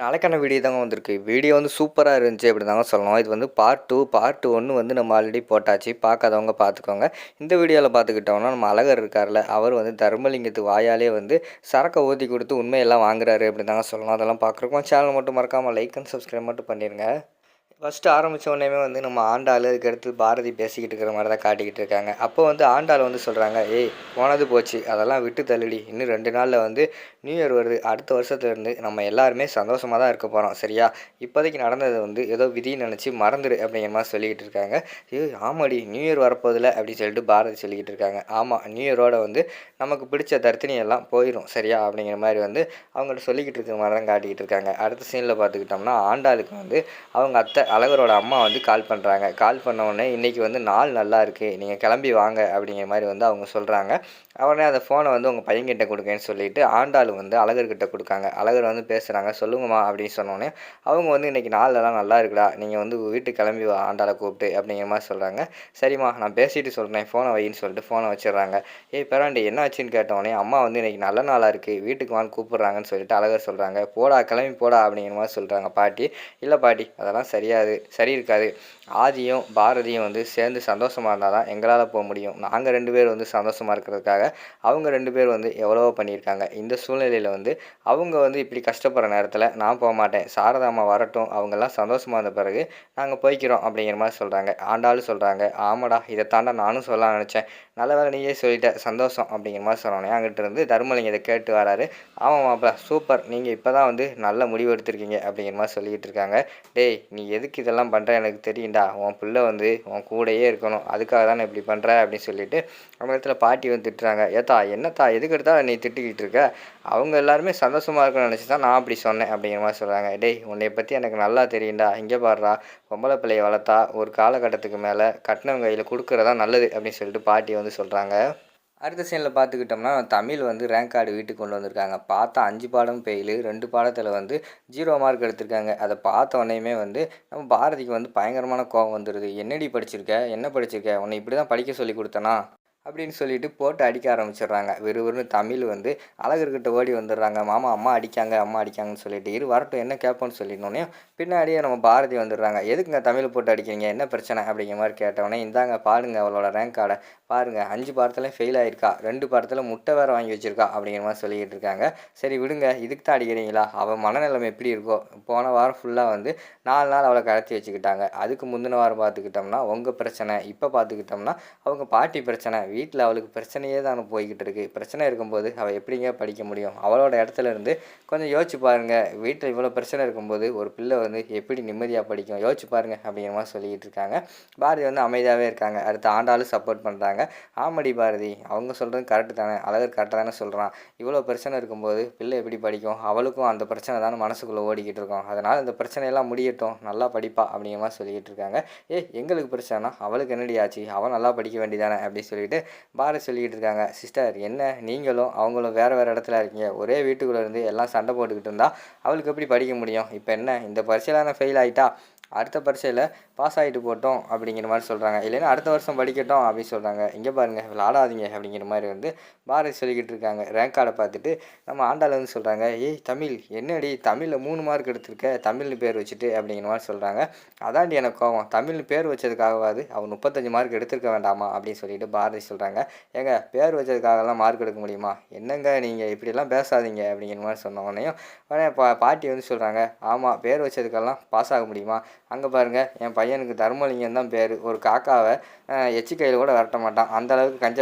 நாளைக்கான வீடியோ தாங்க வந்திருக்கு. வீடியோ வந்து சூப்பராக இருந்துச்சு அப்படி தாங்க சொல்லணும். இது வந்து பார்ட் டூ பார்ட் ஒன்று வந்து நம்ம ஆல்ரெடி போட்டாச்சு. பார்க்காதவங்க பார்த்துக்கோங்க. இந்த வீடியோவில் பார்த்துக்கிட்டோம்னா நம்ம அழகர் இருக்கார்ல அவர் வந்து தர்மலிங்கத்து வாயாலே வந்து சரக்கை ஊற்றி கொடுத்து உண்மையெல்லாம் வாங்குறாரு அப்படி தாங்க சொல்லணும். அதெல்லாம் பார்க்குறோம் சேனல் மட்டும் மறக்காமல் லைக் அண்ட் சப்ஸ்கிரைப் மட்டும் பண்ணிடுங்க ஃபஸ்ட்டு ஆரம்பித்த உடனே வந்து நம்ம ஆண்டாள் அதுக்கடுத்து பாரதி பேசிக்கிட்டு இருக்கிற மாதிரி தான் காட்டிக்கிட்டு இருக்காங்க. அப்போ வந்து ஆண்டாள் வந்து சொல்கிறாங்க ஏய் போனது போச்சு. அதெல்லாம் விட்டு தள்ளுடி. இன்னும் ரெண்டு நாளில் வந்து நியூ இயர் வருது. அடுத்த வருஷத்துலேருந்து நம்ம எல்லாருமே சந்தோஷமாக தான் இருக்க போகிறோம் சரியா? இப்போதைக்கு நடந்தது வந்து ஏதோ விதின்னு நினச்சி மறந்துடு அப்படிங்கிற மாதிரி சொல்லிக்கிட்டு இருக்காங்க. ஏய் ஆமாடி. நியூ இயர் வரப்போதில்ல அப்படின்னு சொல்லிட்டு பாரதி சொல்லிக்கிட்டு இருக்காங்க. ஆமாம் நியூ இயரோட வந்து நமக்கு பிடிச்ச தர்த்தினி எல்லாம் போயிடும் சரியா? அப்படிங்கிற மாதிரி வந்து அவங்கள்ட்ட சொல்லிக்கிட்டு இருக்கிற மாதிரி தான் காட்டிக்கிட்டு இருக்காங்க. அடுத்த சீனில் பார்த்துக்கிட்டோம்னா ஆண்டாளுக்கு வந்து அவங்க அத்தை அழகரோட அம்மா வந்து கால் பண்ணுறாங்க கால் பண்ண உடனே இன்றைக்கி வந்து நாள் நல்லா இருக்குது நீங்கள் கிளம்பி வாங்க அப்படிங்கிற மாதிரி வந்து அவங்க சொல்கிறாங்க உடனே அந்த ஃபோனை வந்து உங்கள் பையன்கிட்ட கொடுங்கன்னு சொல்லிட்டு ஆண்டாள் வந்து அழகர்கிட்ட கொடுக்காங்க. அழகர் வந்து பேசுகிறாங்க சொல்லுங்கம்மா அப்படின்னு சொன்னோடனே அவங்க வந்து இன்றைக்கி நாளெல்லாம் நல்லா இருக்குடா. நீங்கள் வந்து வீட்டுக்கு கிளம்பி வா ஆண்டாளை கூப்பிட்டு அப்படிங்கிற மாதிரி சொல்கிறாங்க சரிம்மா நான் பேசிட்டு சொல்கிறேன் ஃபோனை வைன்னு சொல்லிட்டு ஃபோனை வச்சிடுறாங்க. ஏய் பேராண்டி என்ன ஆச்சுன்னு கேட்டோடனே அம்மா வந்து இன்றைக்கி நல்ல நாளாக இருக்குது வீட்டுக்கு வான்னு கூப்பிட்றாங்கன்னு சொல்லிட்டு அழகர் சொல்கிறாங்க போடா கிளம்பி போடா அப்படிங்கிற மாதிரி சொல்கிறாங்க பாட்டி இல்லை பாட்டி அதெல்லாம் சரியாக கிடையாது சரி இருக்காது. ஆதியும் பாரதியும் வந்து சேர்ந்து சந்தோஷமாக இருந்தால் தான் எங்களால் போக முடியும். நாங்கள் ரெண்டு பேர் வந்து சந்தோஷமாக இருக்கிறதுக்காக அவங்க ரெண்டு பேர் வந்து எவ்வளவோ பண்ணியிருக்காங்க. இந்த சூழ்நிலையில் வந்து அவங்க வந்து இப்படி கஷ்டப்படுற நேரத்தில் நான் போக மாட்டேன் சாரதாமா வரட்டும் அவங்கெல்லாம் சந்தோஷமாக இருந்த பிறகு நாங்கள் போய்க்கிறோம் அப்படிங்கிற மாதிரி சொல்கிறாங்க ஆண்டாலும் சொல்கிறாங்க ஆமாடா இதை தாண்டா நானும் சொல்ல நினச்சேன். நல்ல வேலை நீயே சொல்லிட்ட சந்தோஷம் அப்படிங்கிற மாதிரி சொன்னோன்னே அங்கிட்டு இருந்து தர்மலிங்க இதை கேட்டு வராரு. ஆமாம் மாப்பிள சூப்பர். நீங்கள் இப்போ தான் வந்து நல்ல முடிவு எடுத்திருக்கீங்க அப்படிங்கிற மாதிரி சொல்லிக்கிட்டு இருக்காங்க. டேய் நீ எதுக்கு இதெல்லாம் பண்ணுறேன் எனக்கு தெரியும்டா. உன் பிள்ளை வந்து உன் கூடயே இருக்கணும். அதுக்காக தான் இப்படி பண்ணுற அப்படின்னு சொல்லிட்டு அவங்க இடத்துல பாட்டி வந்து திட்டுறாங்க. ஏத்தா என்னத்தா? எதுக்கு எடுத்தால் நீ திட்டிக்கிட்டு இருக்க? அவங்க எல்லாருமே சந்தோஷமாக இருக்கணும்னு நினச்சி தான் நான் அப்படி சொன்னேன் அப்படிங்கிற மாதிரி சொல்கிறாங்க டேய் உன்னை பற்றி எனக்கு நல்லா தெரியும்டா. இங்கே பாடுறா பொம்பளை பிள்ளையை வளர்த்தா ஒரு காலகட்டத்துக்கு மேலே கட்டினவங்க கையில் கொடுக்குறதா நல்லது அப்படின்னு சொல்லிட்டு பாட்டி வந்து சொல்கிறாங்க அடுத்த சீனில் பார்த்துக்கிட்டோம்னா தமிழ் வந்து ரேங்க் கார்டு வீட்டுக்கு கொண்டு வந்திருக்காங்க. பார்த்தா அஞ்சு பாடம் ஃபெயிலு ரெண்டு பாடத்தில் வந்து ஜீரோ மார்க் எடுத்திருக்காங்க. அதை பார்த்த உடனேயுமே வந்து நம்ம பாரதிக்கு வந்து பயங்கரமான கோவம் வந்துடுது என்னடி படிச்சிருக்க? என்ன படிச்சிருக்க? உன்னை இப்படி தான் படிக்க சொல்லி கொடுத்தனா? அப்படின்னு சொல்லிட்டு போட்டு அடிக்க ஆரம்பிச்சிடுறாங்க. விறுவிறுன்னு தமிழ் வந்து அழகர்கிட்ட ஓடி வந்துடுறாங்க. மாமா அம்மா அடிக்காங்க அம்மா அடிக்காங்கன்னு சொல்லிட்டு இரு வரட்டும் என்ன கேட்போன்னு சொல்லிடனோடனே பின்னாடியே நம்ம பாரதி வந்துடுறாங்க. எதுக்குங்க தமிழ் போட்டு அடிக்கிறீங்க? என்ன பிரச்சனை? அப்படிங்கிற மாதிரி கேட்டவொடனே இந்தாங்க பாருங்க அவளோட ரேங்க் கார்டை பாருங்கள் அஞ்சு பாடத்தில் ஃபெயில் ஆயிருக்கா. ரெண்டு பாடத்தில் முட்டை வேறு வாங்கி வச்சுருக்கா. அப்படிங்கிற மாதிரி சொல்லிக்கிட்டு இருக்காங்க. சரி விடுங்க இதுக்கு தான் அடிக்கிறீங்களா? அவள் மனநிலைமை எப்படி இருக்கோ? போன வாரம் ஃபுல்லாக வந்து நாலு நாள் அவளை கடத்தி வச்சுக்கிட்டாங்க. அதுக்கு முந்தின வாரம் பார்த்துக்கிட்டோம்னா உங்கள் பிரச்சனை. இப்போ பார்த்துக்கிட்டோம்னா அவங்க பாட்டி பிரச்சனை. வீட்டில் அவளுக்கு பிரச்சனையே தான் போய்கிட்டு இருக்குது பிரச்சனை இருக்கும்போது அவள் எப்படிங்க படிக்க முடியும்? அவளோட இடத்துல இருந்து கொஞ்சம் யோசிச்சு பாருங்கள் வீட்டில் இவ்வளோ பிரச்சனை இருக்கும்போது ஒரு பிள்ளை வந்து எப்படி நிம்மதியாக படிக்கும்? யோசிச்சு பாருங்கள் அப்படிங்கிற மாதிரி சொல்லிக்கிட்டு இருக்காங்க. பாரதி வந்து அமைதியாகவே இருக்காங்க. அடுத்த ஆண்டாலும் சப்போர்ட் பண்ணுறாங்க ஆமடி பாரதி அவங்க சொல்கிறது கரெக்டு தானே? அழகர் கரெக்டாக தானே சொல்கிறான் இவ்வளோ பிரச்சனை இருக்கும்போது பிள்ளை எப்படி படிக்கும்? அவளுக்கும் அந்த பிரச்சனை தானே மனசுக்குள்ளே ஓடிக்கிட்டு இருக்கோம். அதனால் இந்த பிரச்சனையெல்லாம் முடியட்டும். நல்லா படிப்பா அப்படிங்கிற மாதிரி சொல்லிக்கிட்டு இருக்காங்க. ஏ எங்களுக்கு பிரச்சனைனா அவளுக்கு என்னடி ஆச்சு? அவள் நல்லா படிக்க வேண்டியதானே அப்படின்னு சொல்லிட்டு பாரதி சொல்லிக்கிட்டு இருக்காங்க சிஸ்டர் என்ன? நீங்களும் அவங்களும் வேறு வேறு இடத்துல இருக்கீங்க. ஒரே வீட்டுக்குள்ளே இருந்து எல்லாம் சண்டை போட்டுக்கிட்டு இருந்தால் அவளுக்கு எப்படி படிக்க முடியும்? இப்போ என்ன? இந்த பரீட்சையில் நான் ஃபெயில் ஆகிட்டா அடுத்த பரீட்சையில் பாஸ் ஆகிட்டு போட்டோம் அப்படிங்கிற மாதிரி சொல்கிறாங்க இல்லைன்னா அடுத்த வருஷம் படிக்கட்டும் அப்படின்னு சொல்கிறாங்க இங்கே பாருங்கள் விளாடாதீங்க அப்படிங்கிற மாதிரி வந்து பாரதி சொல்லிக்கிட்டு இருக்காங்க. ரேங்க் கார்டை பார்த்துட்டு நம்ம ஆண்டாள் வந்து சொல்கிறாங்க ஏய் தமிழ் என்னடி தமிழில் மூணு மார்க் எடுத்திருக்க? தமிழ்னு பேர் வச்சுட்டு அப்படிங்கிற மாதிரி சொல்கிறாங்க அதாண்டி எனக்கு கோவம். தமிழ்னு பேர் வச்சதுக்காகவாது அவன் முப்பத்தஞ்சு மார்க் எடுத்திருக்க வேண்டாமா? அப்படின்னு சொல்லிட்டு பாரதி சொல்கிறாங்க ஏங்க பேர் வச்சதுக்காகலாம் மார்க் எடுக்க முடியுமா? என்னங்க நீங்கள் இப்படிலாம் பேசாதீங்க? அப்படிங்கிற மாதிரி சொன்ன உடனேயும் உடனே பா பாட்டி வந்து சொல்கிறாங்க ஆமாம் பேர் வச்சதுக்கெல்லாம் பாஸ் ஆக முடியுமா? அங்கே பாருங்கள் என் பையன் பையனுக்கு தர்மலிங்கம் தான் பேர். ஒரு காக்காவை எச்சி கையில் கூட விரட்ட மாட்டான். அந்த அளவுக்கு கஞ்ச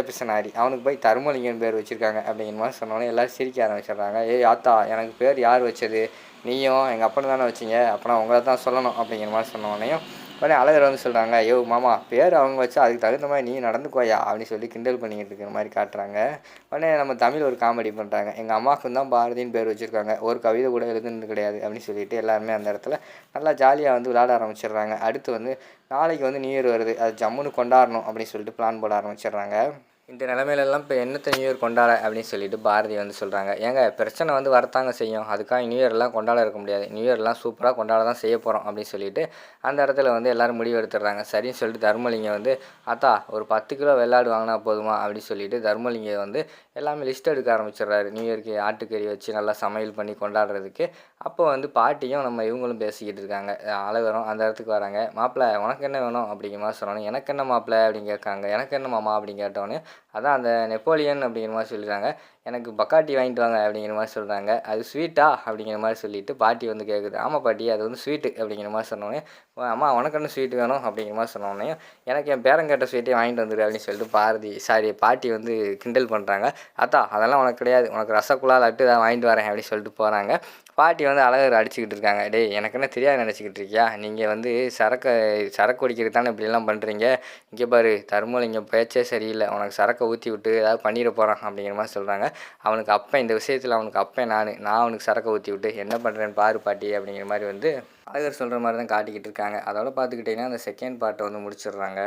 அவனுக்கு போய் தர்மலிங்கன் பேர் வச்சுருக்காங்க அப்படிங்கிற மாதிரி சொன்னோன்னே எல்லோரும் சிரிக்க ஆரம்பிச்சிடுறாங்க. ஏ ஆத்தா எனக்கு பேர் யார் வச்சது? நீயும் எங்கள் அப்பனு தானே வச்சிங்க. அப்போனா உங்களை தான் சொல்லணும் அப்படிங்கிற மாதிரி சொன்னோடனையும் உடனே அழகர் வந்து சொல்கிறாங்க ஐயோ மாமா பேர் அவங்க வச்சா அதுக்கு தகுந்த மாதிரி நீ நடந்துக்கோயா அப்படின்னு சொல்லி கிண்டல் பண்ணிக்கிட்டு இருக்கிற மாதிரி காட்டுறாங்க. உடனே நம்ம தமிழ் ஒரு காமெடி பண்ணுறாங்க எங்கள் அம்மாவுக்கும் தான் பாரதின்னு பேர் வச்சுருக்காங்க. ஒரு கவிதை கூட எழுதுனது கிடையாது அப்படின்னு சொல்லிட்டு எல்லாருமே அந்த இடத்துல நல்லா ஜாலியாக வந்து விளாட ஆரம்பிச்சிடுறாங்க. அடுத்து வந்து நாளைக்கு வந்து நியூ இயர் வருது. அது ஜம்முன்னு கொண்டாடணும் அப்படின்னு சொல்லிட்டு பிளான் போட ஆரம்பிச்சிடுறாங்க. இந்த நிலமையிலலாம் இப்போ என்னத்த நியூ இயர் கொண்டாட அப்படின்னு சொல்லிட்டு பாரதி வந்து சொல்கிறாங்க ஏங்க பிரச்சனை வந்து வரத்தாங்க செய்யும். அதுக்காக நியூ இயர்லாம் கொண்டாட இருக்க முடியாது. நியூ இயர்லாம் சூப்பராக கொண்டாட தான் செய்ய போகிறோம் அப்படின்னு சொல்லிட்டு அந்த இடத்துல வந்து எல்லோரும் முடிவு எடுத்துடுறாங்க. சரின்னு சொல்லிட்டு தர்மலிங்கம் வந்து அத்தா ஒரு பத்து கிலோ வெள்ளாடு வாங்கினா போதுமா? அப்படின்னு சொல்லிட்டு தர்மலிங்கம் வந்து எல்லாமே லிஸ்ட் எடுக்க ஆரம்பிச்சிடுறாரு. நியூ இயர்க்கு ஆட்டுக்கறி வச்சு நல்லா சமையல் பண்ணி கொண்டாடுறதுக்கு. அப்போ வந்து பாட்டியும் நம்ம இவங்களும் பேசிக்கிட்டு இருக்காங்க. அழகரும் அந்த இடத்துக்கு வராங்க. மாப்பிள்ளை உனக்கு என்ன வேணும்? அப்படிங்கிற மாதிரி சொன்னோன்னே எனக்கு என்ன மாப்பிள்ளை அப்படின்னு கேட்காங்க எனக்கு என்ன மாமா அப்படின்னு கேட்டோன்னே அதான் அந்த நெப்போலியன் அப்படிங்கிற மாதிரி சொல்லிடுறாங்க எனக்கு பக்காட்டி வாங்கிட்டு வாங்க அப்படிங்கிற மாதிரி சொல்கிறாங்க அது ஸ்வீட்டா அப்படிங்கிற மாதிரி சொல்லிவிட்டு பாட்டி வந்து கேட்குது ஆமாம் பாட்டி அது வந்து ஸ்வீட்டு அப்படிங்கிற மாதிரி சொன்னோன்னே அம்மா உனக்கு என்ன வேணும்? அப்படிங்கிற மாதிரி சொன்னோன்னே எனக்கு என் பேரங்கேட்ட ஸ்வீட்டே வாங்கிட்டு வந்துடு அப்படின்னு சொல்லிட்டு பாரதி சாரி பாட்டி வந்து கிண்டல் பண்ணுறாங்க அத்தா அதெல்லாம் உனக்கு கிடையாது. உனக்கு ரசகுல்லா லட்டு தான் வாங்கிட்டு வரேன் அப்படின்னு சொல்லிட்டு போகிறாங்க பாட்டி வந்து அழகர் அடிச்சுக்கிட்டு இருக்காங்க. டேய் எனக்கு என்ன தெரியாது நினச்சிக்கிட்டு இருக்கியா? நீங்கள் வந்து சரக்கு சரக்கு குடிக்கிறது தானே இப்படிலாம் பண்ணுறீங்க இங்கே பாரு தர்மலிங்கம் பேச்சே சரியில்லை. உனக்கு சரக்கை ஊற்றி விட்டு ஏதாவது பண்ணிட போகிறான் அப்படிங்கிற மாதிரி சொல்கிறாங்க அவனுக்கு அப்போ இந்த விஷயத்தில் அவனுக்கு அப்போ நான். நான் அவனுக்கு சரக்கை ஊற்றி விட்டு என்ன பண்ணுறேன்னு பாரு பாட்டி அப்படிங்கிற மாதிரி வந்து அழகர் சொல்கிற மாதிரி தான் காட்டிக்கிட்டு இருக்காங்க. அதோட பார்த்துக்கிட்டிங்கன்னா அந்த செகண்ட் பார்ட்டை வந்து முடிச்சிடுறாங்க.